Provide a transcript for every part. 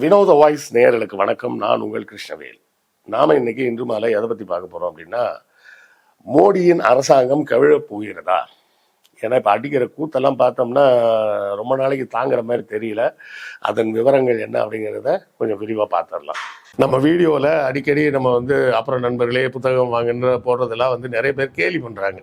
வினோத வாய்ஸ் நேயர்களுக்கு வணக்கம். நான் உங்கள் கிருஷ்ணவேல். நாம இன்னைக்கு இன்று மாலை எதை பத்தி பார்க்க போறோம் அப்படின்னா மோடியின் அரசாங்கம் கவிழப் போகிறதா? ஏன்னா இப்போ அடிக்கிற கூத்தெல்லாம் பார்த்தோம்னா ரொம்ப நாளைக்கு தாங்குற மாதிரி தெரியல. அதன் விவரங்கள் என்ன அப்படிங்கிறத கொஞ்சம் விரிவாக பார்த்துடலாம். நம்ம வீடியோவில் அடிக்கடி நம்ம வந்து அப்புறம் நண்பர்களே புத்தகம் வாங்குன்ற போடுறதெல்லாம் வந்து நிறைய பேர் கேலி பண்ணுறாங்க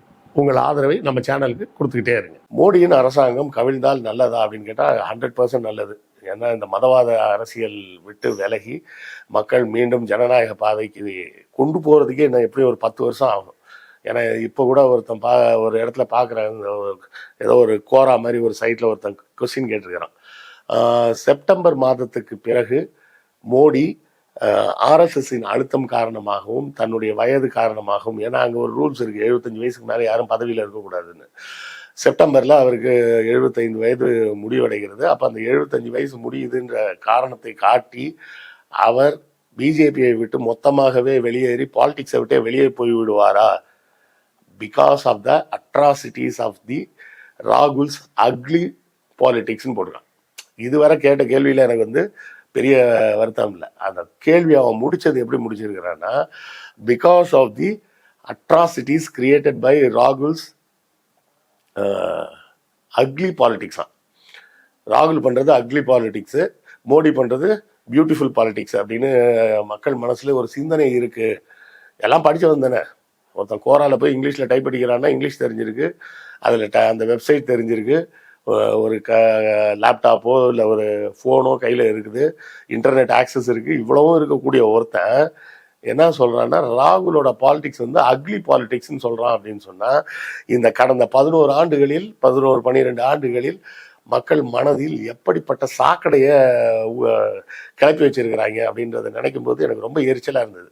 உங்கள் ஆதரவை நம்ம சேனலுக்கு கொடுத்துக்கிட்டே இருங்க. மோடியின் அரசாங்கம் கவிழ்ந்தால் நல்லதா அப்படின்னு கேட்டால் ஹண்ட்ரட் பர்சன்ட் நல்லது. ஏன்னா இந்த மதவாத அரசியல் விட்டு விலகி மக்கள் மீண்டும் ஜனநாயக பாதைக்கு கொண்டு போகிறதுக்கே இன்னும் எப்படியும் ஒரு பத்து வருஷம் ஆகும். ஏன்னா இப்போ கூட ஒருத்தன் பா ஒரு இடத்துல பார்க்குறேன் ஏதோ ஒரு கோரா மாதிரி ஒரு சைட்டில் ஒருத்தன் கொஸ்டின் கேட்டிருக்கிறான். செப்டம்பர் மாதத்துக்கு பிறகு மோடி ஆர்எஸ்எஸ்ஸின் அழுத்தம் காரணமாகவும் தன்னுடைய வயது காரணமாகவும் ஏன்னா அங்கே ஒரு ரூல்ஸ் இருக்குது எழுபத்தஞ்சு வயசுக்கு மேலே யாரும் பதவியில் இருக்கக்கூடாதுன்னு. செப்டம்பரில் அவருக்கு எழுபத்தைந்து வயது முடிவடைகிறது. அப்போ அந்த எழுபத்தஞ்சு வயசு முடியுதுன்ற காரணத்தை காட்டி அவர் பிஜேபியை விட்டு மொத்தமாகவே வெளியேறி பாலிடிக்ஸை விட்டே வெளியே போய்விடுவாரா? Because of the atrocities of the Rahul's ugly பாலிடிக்ஸ்னு போடுறான். இதுவரை கேட்ட கேள்வியில் எனக்கு வந்து பெரிய வருத்தம் இல்லை. அந்த கேள்வி அவன் முடிச்சது எப்படி முடிச்சிருக்கிறான்னா because of the atrocities created by Rahul's ugly பாலிட்டிக்ஸா ராகுல் பண்ணுறது அக்லி பாலிட்டிக்ஸு மோடி பண்ணுறது பியூட்டிஃபுல் பாலிட்டிக்ஸ் அப்படின்னு மக்கள் மனசில் ஒரு சிந்தனை இருக்குது எல்லாம் படித்தவன் தானே. ஒருத்தன் கோரால போய் இங்கிலீஷில் டைப் அடிக்கிறான்னா இங்கிலீஷ் தெரிஞ்சிருக்கு அதில் ட அந்த வெப்சைட் தெரிஞ்சிருக்கு. ஒரு க லேப்டாப்போ இல்லை ஒரு ஃபோனோ கையில் இருக்குது. இன்டர்நெட் ஆக்சஸ் இருக்குது இவ்வளவும் இருக்கக்கூடிய ஒருத்தன் என்ன சொல்கிறான்னா ராகுலோட பாலிடிக்ஸ் வந்து அக்லி பாலிடிக்ஸ்னு சொல்கிறான் அப்படின்னு சொன்னால் இந்த கடந்த பதினோரு ஆண்டுகளில் பதினோரு பன்னிரெண்டு ஆண்டுகளில் மக்கள் மனதில் எப்படிப்பட்ட சாக்கடையை உ- கிளப்பி வச்சிருக்கிறாங்க அப்படின்றத நினைக்கும் போது எனக்கு ரொம்ப எரிச்சலாக இருந்தது.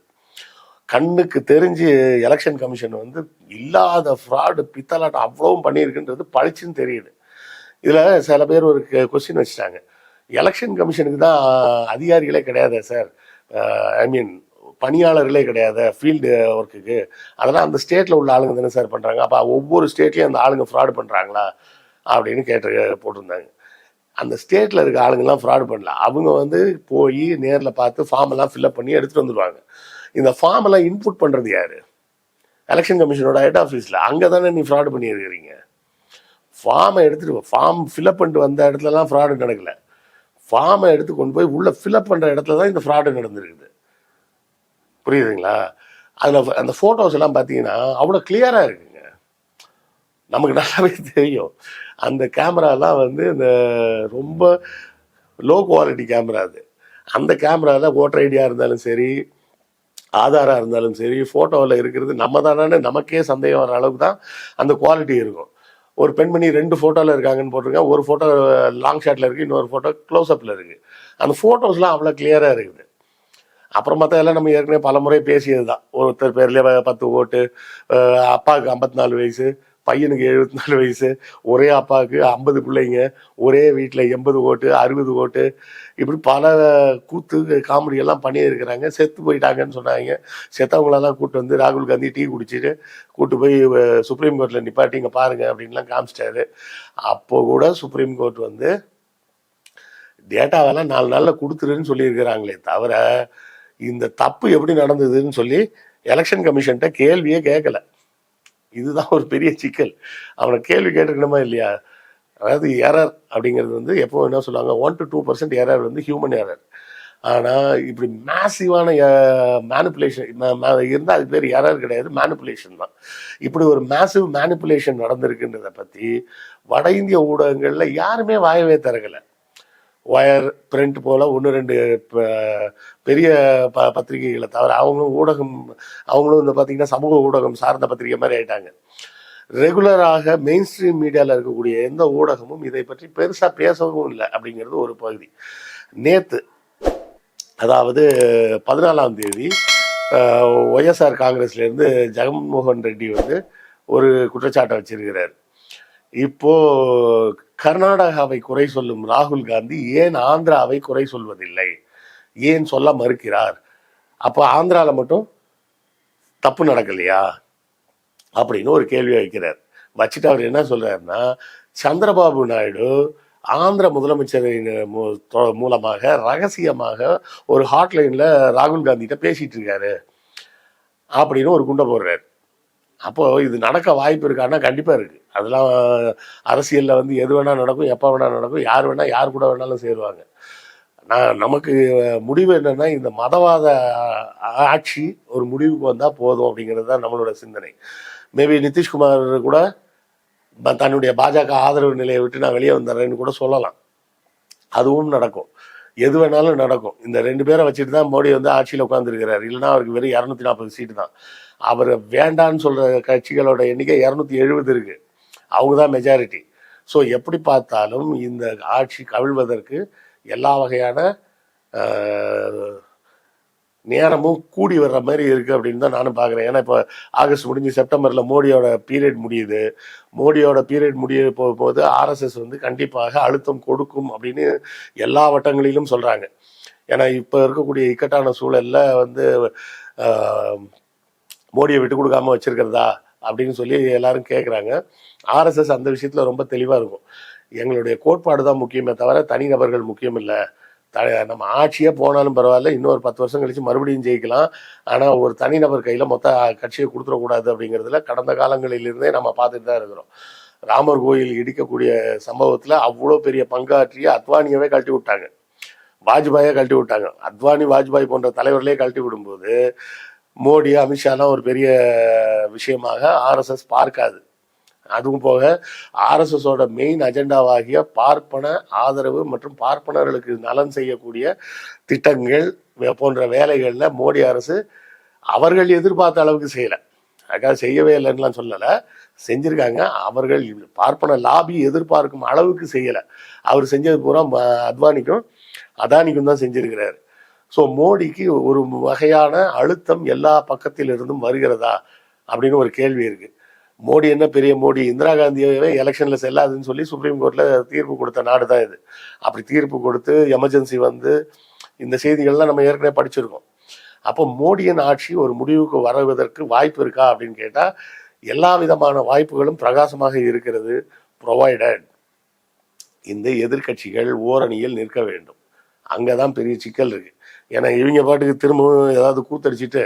கண்ணுக்கு தெரிஞ்சு எலெக்ஷன் கமிஷன் வந்து இல்லாத ஃப்ராடு பித்தலாட்டம் அவ்வளவும் பண்ணியிருக்குன்றது பளிச்சுன்னு தெரியுது. இதில் சில பேர் ஒரு கொஸ்டின் வச்சுட்டாங்க. எலெக்ஷன் கமிஷனுக்கு தான் அதிகாரிகளே கிடையாது சார் ஐ மீன் பணியாளர்களே கிடையாது ஃபீல்டு ஒர்க்குக்கு அதெல்லாம் அந்த ஸ்டேட்டில் உள்ள ஆளுங்க தானே சார் பண்ணுறாங்க அப்போ ஒவ்வொரு ஸ்டேட்லேயும் அந்த ஆளுங்க ஃப்ராடு பண்ணுறாங்களா அப்படின்னு கேட்டு போட்டிருந்தாங்க. அந்த ஸ்டேட்டில் இருக்க ஆளுங்கெல்லாம் ஃப்ராட் பண்ணல. அவங்க வந்து போய் நேரில் பார்த்து ஃபார்ம் எல்லாம் ஃபில்அப் பண்ணி எடுத்துகிட்டு வந்துடுவாங்க இந்த ஃபார்மெல்லாம் இன்புட் பண்ணுறது யார்? எலெக்ஷன் கமிஷனோட ஹெட் ஆஃபீஸில் அங்கே தானே நீ ஃப்ராடு பண்ணியிருக்கிறீங்க. ஃபார்மை எடுத்துட்டு ஃபார்ம் ஃபில்அப் பண்ணிட்டு வந்த இடத்துலலாம் ஃப்ராடு நடக்கல. ஃபார்மை எடுத்து கொண்டு போய் உள்ள ஃபில்அப் பண்ணுற இடத்துல தான் இந்த ஃப்ராடு நடந்திருக்குது. புரியுதுங்களா? அதில் அந்த ஃபோட்டோஸ் எல்லாம் பார்த்தீங்கன்னா அவ்வளோ கிளியராக இருக்குங்க. நமக்கு நல்லாவே தெரியும். அந்த கேமராலாம் வந்து இந்த ரொம்ப லோ குவாலிட்டி கேமரா அது. அந்த கேமராவில் ஓட்டர் ஐடியாக இருந்தாலும் சரி ஆதாராக இருந்தாலும் சரி ஃபோட்டோவில் இருக்கிறது நம்ம தானே நமக்கே சந்தேகம் வர அளவுக்கு தான் அந்த குவாலிட்டி இருக்கும். ஒரு பெண்மணி ரெண்டு ஃபோட்டோவில் இருக்காங்கன்னு போட்டிருக்கேன். ஒரு ஃபோட்டோ லாங் ஷாட்டில் இருக்குது இன்னொரு ஃபோட்டோ க்ளோஸ்அப்பில் இருக்குது அந்த ஃபோட்டோஸ்லாம் அவ்வளோ கிளியராக இருக்குது. அப்புறம் மற்ற எல்லாம் நம்ம ஏற்கனவே பல முறை பேசியது தான் ஒருத்தர் பேர்லேயே பத்து ஓட்டு அப்பாவுக்கு ஐம்பத்தி நாலு வயசு பையனுக்கு எழுபத்தி நாலு வயசு ஒரே அப்பாவுக்கு ஐம்பது பிள்ளைங்க ஒரே வீட்டில் எண்பது ஓட்டு அறுபது ஓட்டு இப்படி பல கூத்து காமெடி எல்லாம் பண்ணியிருக்கிறாங்க. செத்து போயிட்டாங்கன்னு சொன்னாங்க. செத்தவங்களெல்லாம் கூட்டு வந்து ராகுல் காந்தி டீ குடிச்சிட்டு கூட்டு போய் சுப்ரீம் கோர்ட்டில் நிப்பாட்டி இங்கே பாருங்க அப்படின்லாம் காமிச்சிட்டாரு. அப்போ கூட சுப்ரீம் கோர்ட் வந்து டேட்டாவெல்லாம் நாலு நாளில் கொடுத்துருன்னு சொல்லியிருக்கிறாங்களே தவிர இந்த தப்பு எப்படி நடந்ததுன்னு சொல்லி எலெக்ஷன் கமிஷன்கிட்ட கேள்வியே கேட்கல. இதுதான் ஒரு பெரிய சிக்கல். அவனை கேள்வி கேட்டிருக்கணுமா இல்லையா? அதாவது எரர் அப்படிங்கிறது வந்து எப்போ என்ன சொல்லுவாங்க one to two percent error வந்து ஹியூமன் எரர் ஆனால் இப்படி மேசிவான மேனிப்புலேஷன் இருந்தால் அது பேர் எரர் கிடையாது மேனிப்புலேஷன் தான். இப்படி ஒரு மேசிவ் மேனிப்புலேஷன் நடந்திருக்குன்றதை பற்றி வட இந்திய ஊடகங்களில் யாருமே வாயவே திறக்கலை. ஒயர் பிரிண்ட் போல ஒன்று ரெண்டு பெரிய ப பத்திரிகைகளை தவிர அவங்களும் ஊடகம் அவங்களும் இந்த பார்த்தீங்கன்னா சமூக ஊடகம் சார்ந்த பத்திரிகை மாதிரி ஆயிட்டாங்க. ரெகுலராக மெயின் ஸ்ட்ரீம் மீடியாவில் இருக்கக்கூடிய எந்த ஊடகமும் இதை பற்றி பெருசாக பேசவும் இல்லை அப்படிங்கிறது ஒரு பகுதி. நேற்று அதாவது பதினாலாம் தேதி ஒய்எஸ்ஆர் காங்கிரஸ்லேருந்து ஜெகன்மோகன் ரெட்டி வந்து ஒரு குற்றச்சாட்டை வச்சிருக்கிறார். இப்போ கர்நாடகாவை குறை சொல்லும் ராகுல் காந்தி ஏன் ஆந்திராவை குறை சொல்வதில்லை? ஏன் சொல்ல மறுக்கிறார்? அப்போ ஆந்திராவில் மட்டும் தப்பு நடக்கலையா? அப்படின்னு ஒரு கேள்வி வைக்கிறார். வச்சுட்டு அவர் என்ன சொல்றாருன்னா சந்திரபாபு நாயுடு ஆந்திர முதலமைச்சரின் மூலமாக ரகசியமாக ஒரு ஹாட்லைனில் ராகுல் காந்திகிட்ட பேசிட்டு இருக்காரு. அப்படின்னு ஒரு குண்டை போடுறாரு. அப்போ இது நடக்க வாய்ப்பு இருக்கான்னா கண்டிப்பா இருக்கு. அதெல்லாம் அரசியல்ல வந்து எது வேணா நடக்கும் எப்போ வேணா நடக்கும் யார் வேணா யார் கூட வேணாலும் சேருவாங்க. நான் நமக்கு முடிவு என்னன்னா இந்த மதவாத ஆட்சி ஒரு முடிவுக்கு வந்தா போதும் அப்படிங்கிறது தான் நம்மளோட சிந்தனை. மேபி நிதிஷ்குமார் கூட தன்னுடைய பாஜக ஆதரவு நிலையை விட்டு நான் வெளியே வந்துடுறேன்னு கூட சொல்லலாம். அதுவும் நடக்கும். எது வேணாலும் நடக்கும். இந்த ரெண்டு பேரை வச்சுட்டு தான் மோடி வந்து ஆட்சியில் உட்காந்துருக்கிறார் இல்லைனா அவருக்கு வெறும் இரநூத்தி நாற்பது சீட்டு தான். அவர் வேண்டான்னு சொல்கிற கட்சிகளோட எண்ணிக்கை இரநூத்தி எழுபது இருக்குது அவங்க தான் மெஜாரிட்டி ஸோ எப்படி பார்த்தாலும் இந்த ஆட்சி கவிழ்வதற்கு எல்லா வகையான நேரமும் கூடி வர்ற மாதிரி இருக்கு அப்படின்னு தான் நானும் பார்க்குறேன் ஏன்னா இப்போ ஆகஸ்ட் முடிஞ்சு செப்டம்பர்ல மோடியோட பீரியட் முடியுது. மோடியோட பீரியட் முடிய போகும்போது ஆர்எஸ்எஸ் வந்து கண்டிப்பாக அழுத்தம் கொடுக்கும் அப்படின்னு எல்லா வட்டங்களிலும் சொல்றாங்க. ஏன்னா இப்போ இருக்கக்கூடிய இக்கட்டான சூழல்ல வந்து மோடியை விட்டு கொடுக்காம வச்சிருக்கிறதா அப்படின்னு சொல்லி எல்லாரும் கேட்குறாங்க ஆர்எஸ்எஸ் அந்த விஷயத்தில் ரொம்ப தெளிவாக இருக்கும். எங்களுடைய கோட்பாடு தான் முக்கியமே தவிர தனிநபர்கள் முக்கியம் இல்லை. த நம்ம ஆட்சியே போனாலும் பரவாயில்ல. இன்னொரு பத்து வருஷம் கழிச்சு மறுபடியும் ஜெயிக்கலாம். ஆனால் ஒரு தனிநபர் கையில் மொத்த கட்சியை கொடுத்துடக்கூடாது அப்படிங்கிறதுல கடந்த காலங்களிலிருந்தே நம்ம பார்த்துட்டு தான் இருக்கிறோம். ராமர் கோயில் இடிக்கக்கூடிய சம்பவத்தில் அவ்வளோ பெரிய பங்காற்றிய அத்வானியவே கழட்டி விட்டாங்க. வாஜ்பாயை கழட்டி விட்டாங்க. அத்வானி வாஜ்பாய் போன்ற தலைவர்களே கழட்டி விடும்போது மோடி அமித்ஷாலாம் ஒரு பெரிய விஷயமாக ஆர்எஸ்எஸ் பார்க்காது. அதுவும் போக ஆர்எஸ்எஸோட மெயின் அஜெண்டாவாகிய பார்ப்பன ஆதரவு மற்றும் பார்ப்பனர்களுக்கு நலன் செய்யக்கூடிய திட்டங்கள் வே- போன்ற வேலைகளில் மோடி அரசு அவர்கள் எதிர்பார்த்த அளவுக்கு செய்யலை. அதுக்காக செய்யவே இல்லைன்னுலாம் சொல்லலை. செஞ்சிருக்காங்க. அவர்கள் பார்ப்பன லாபி எதிர்பார்க்கும் அளவுக்கு செய்யலை. அவர் செஞ்சது பூரா ம- அத்வானிக்கும் அதானிக்கும் தான் செஞ்சிருக்கிறாரு. ஸோ மோடிக்கு ஒரு வகையான அழுத்தம் எல்லா பக்கத்திலிருந்தும் வருகிறதா அப்படின்னு ஒரு கேள்வி இருக்குது மோடி என்ன பெரிய மோடி? இந்திரா காந்தியவே எலெக்ஷன்ல செல்லாதுன்னு சொல்லி சுப்ரீம் கோர்ட்ல தீர்ப்பு கொடுத்த நாடு தான் இது. அப்படி தீர்ப்பு கொடுத்து எமர்ஜென்சி வந்து இந்த செய்திகள்லாம் நம்ம ஏற்கனவே படிச்சிருக்கோம். அப்போ மோடியின் ஆட்சி ஒரு முடிவுக்கு வருவதற்கு வாய்ப்பு இருக்கா அப்படின்னு கேட்டால் எல்லா விதமான வாய்ப்புகளும் பிரகாசமாக இருக்கிறது. ப்ரொவைடட் இந்த எதிர்க்கட்சிகள் ஓரணியில் நிற்க வேண்டும். அங்கதான் பெரிய சிக்கல் இருக்கு. ஏன்னா இவங்க பாட்டுக்கு திரும்பவும் ஏதாவது கூத்தடிச்சிட்டு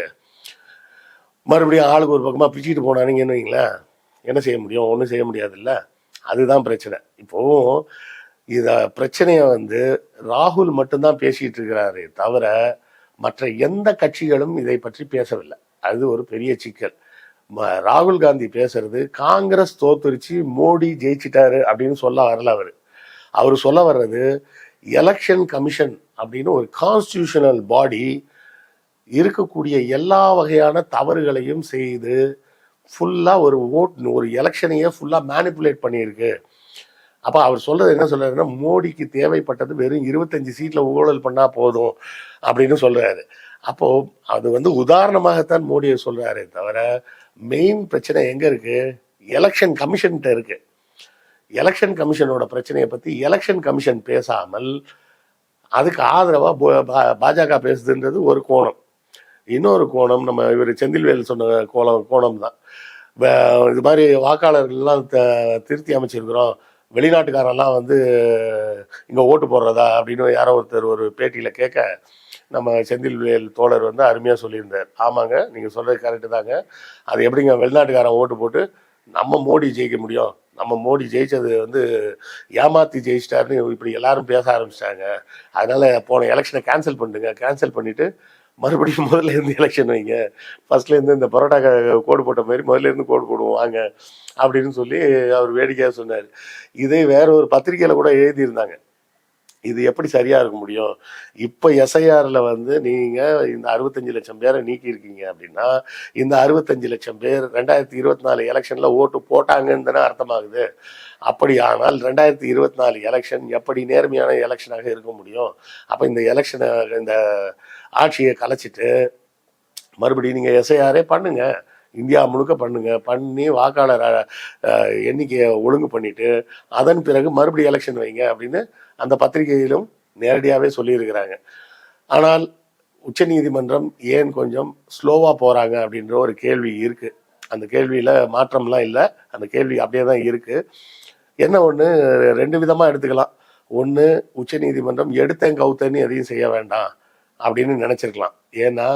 மறுபடியும் ஆளுக்கு ஒரு பக்கமாக பிச்சுக்கிட்டு போனானுங்கன்னு வைங்களேன். என்ன செய்ய முடியும்? ஒன்றும் செய்ய முடியாதுல்ல? அதுதான் பிரச்சனை. இப்போவும் இத பிரச்சனையை வந்து ராகுல் மட்டும்தான் பேசிட்டு இருக்கிறாரே தவிர மற்ற எந்த கட்சிகளும் இதை பற்றி பேசவில்லை. அது ஒரு பெரிய சிக்கல். ராகுல் காந்தி பேசுறது காங்கிரஸ் தோத்துருச்சு மோடி ஜெயிச்சிட்டாரு அப்படின்னு சொல்ல வரல அவர். அவர் சொல்ல வர்றது எலெக்ஷன் கமிஷன் அப்படின்னு ஒரு கான்ஸ்டியூஷனல் பாடி இருக்கக்கூடிய எல்லா வகையான தவறுகளையும் செய்து ஃபுல்லாக ஒரு ஓட் ஒரு எலெக்ஷனையே ஃபுல்லாக மேனிப்புலேட் பண்ணியிருக்கு. அப்போ அவர் சொல்றது என்ன சொல்றாருன்னா மோடிக்கு தேவைப்பட்டது வெறும் இருபத்தஞ்சு சீட்டில் ஊழல் பண்ணால் போதும் அப்படின்னு சொல்றாரு. அப்போ அது வந்து உதாரணமாகத்தான் மோடியை சொல்றாரே தவிர மெயின் பிரச்சனை எங்கே இருக்கு? எலெக்ஷன் கமிஷன்கிட்ட இருக்கு. எலெக்ஷன் கமிஷனோட பிரச்சனையை பற்றி எலெக்ஷன் கமிஷன் பேசாமல் அதுக்கு ஆதரவாக பா- பாஜக பேசுதுன்றது ஒரு கோணம். இன்னொரு கோணம் நம்ம இவர் செந்தில்வேல் சொன்ன கோணம் கோணம் தான். இது மாதிரி வாக்காளர்கள்லாம் த- திருத்தி அமைச்சிருக்கிறோம். வெளிநாட்டுக்காரெல்லாம் வந்து இங்கே ஓட்டு போடுறதா அப்படின்னு யாரோ ஒருத்தர் ஒரு பேட்டியில் கேட்க நம்ம செந்தில்வேல் தோழர் வந்து அருமையாக சொல்லியிருந்தார். ஆமாங்க நீங்கள் சொல்கிறது கரெக்டு தாங்க. அது எப்படிங்க வெளிநாட்டுக்காரன் ஓட்டு போட்டு நம்ம மோடி ஜெயிக்க முடியும்? நம்ம மோடி ஜெயிச்சது வந்து ஏமாத்தி ஜெயிச்சிட்டாருன்னு இப்படி எல்லாரும் பேச ஆரம்பிச்சிட்டாங்க. அதனால போன எலெக்ஷனை கேன்சல் பண்ணிடுங்க. கேன்சல் பண்ணிவிட்டு மறுபடியும் முதல்ல இருந்து எலெக்ஷன் வைங்க. ஃபர்ஸ்ட்ல இருந்து இந்த பரோட்டா க- கோடு போட்ட மாதிரி முதல்ல இருந்து கோடு போடுவோம் வாங்க. அப்படின்னு சொல்லி அவர் வேடிக்கையாக சொன்னார். இதே வேற ஒரு பத்திரிக்கையில கூட எழுதியிருந்தாங்க. இது எப்படி சரியா இருக்க முடியும்? இப்போ எஸ்ஐஆர்ல வந்து நீங்க இந்த அறுபத்தஞ்சு லட்சம் பேரை நீக்கி இருக்கீங்க அப்படின்னா இந்த அறுபத்தஞ்சு லட்சம் பேர் ரெண்டாயிரத்தி இருபத்தி நாலு எலெக்ஷன்ல ஓட்டு போட்டாங்கன்னு தானே அர்த்தமாகுது. அப்படி ஆனால் ரெண்டாயிரத்தி இருபத்தி நாலு எலெக்ஷன் எப்படி நேர்மையான எலெக்ஷனாக இருக்க முடியும்? அப்போ இந்த எலெக்ஷனை இந்த ஆட்சியை கலைச்சிட்டு மறுபடியும் நீங்கள் எஸ்ஐஆரே பண்ணுங்க. இந்தியா முழுக்க பண்ணுங்க. பண்ணி வாக்காளர் எண்ணிக்கையை ஒழுங்கு பண்ணிட்டு அதன் பிறகு மறுபடியும் எலெக்ஷன் வைங்க அப்படின்னு அந்த பத்திரிகையிலும் நேரடியாகவே சொல்லியிருக்கிறாங்க. ஆனால் உச்சநீதிமன்றம் ஏன் கொஞ்சம் ஸ்லோவாக போகிறாங்க அப்படின்ற ஒரு கேள்வி இருக்குது அந்த கேள்வியில் மாற்றம்லாம் இல்லை. அந்த கேள்வி அப்படியே தான் இருக்குது என்ன ஒன்று ரெண்டு விதமாக எடுத்துக்கலாம். ஒன்று உச்சநீதிமன்றம் எடுத்தேன் கவுத்தேன்னு எதையும் செய்ய வேண்டாம் அப்படின்னு நினச்சிருக்கலாம். ஏன்னா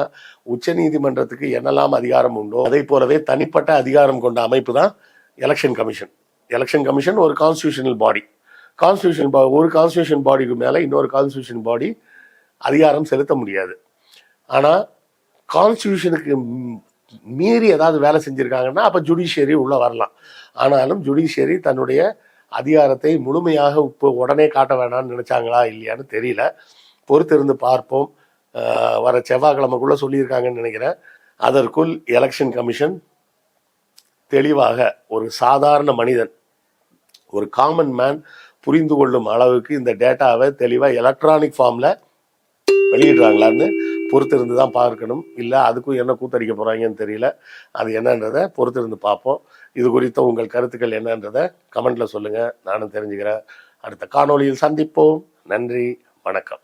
உச்சநீதிமன்றத்துக்கு என்னெல்லாம் அதிகாரம் உண்டோ அதை போலவே தனிப்பட்ட அதிகாரம் கொண்ட அமைப்பு தான் எலெக்ஷன் கமிஷன் எலெக்ஷன் கமிஷன் ஒரு கான்ஸ்டியூஷனல் பாடி கான்ஸ்டியூஷன் ஒரு கான்ஸ்டியூஷன் பாடிக்கு மேலே இன்னொரு கான்ஸ்டியூஷன் பாடி அதிகாரம் செலுத்த முடியாது. ஆனால் கான்ஸ்டியூஷனுக்கு மீறி ஏதாவது வேலை செஞ்சுருக்காங்கன்னா அப்போ ஜுடிஷியரி உள்ளே வரலாம். ஆனாலும் ஜுடிஷியரி தன்னுடைய அதிகாரத்தை முழுமையாக இப்போ உடனே காட்ட வேணாம்னு நினச்சாங்களா இல்லையான்னு தெரியல. பொறுத்திருந்து பார்ப்போம். வர செவ்வாய்க்கிழமைக்குள்ளே சொல்லியிருக்காங்கன்னு நினைக்கிறேன். அதற்குள் எலெக்ஷன் கமிஷன் தெளிவாக ஒரு சாதாரண மனிதன் ஒரு காமன் மேன் புரிந்து கொள்ளும் அளவுக்கு இந்த டேட்டாவை தெளிவாக எலக்ட்ரானிக் ஃபார்மில் வெளியிடுறாங்களான்னு பொறுத்திருந்து தான் பார்க்கணும். இல்லை அதுக்கும் என்ன கூத்தடிக்க போகிறாங்கன்னு தெரியல. அது என்னன்றதை பொறுத்திருந்து பார்ப்போம். இது குறித்த உங்கள் கருத்துக்கள் என்னன்றதை கமெண்ட்டில் சொல்லுங்கள் நானும் தெரிஞ்சுக்கிறேன். அடுத்த காணொளியில் சந்திப்போம். நன்றி வணக்கம்.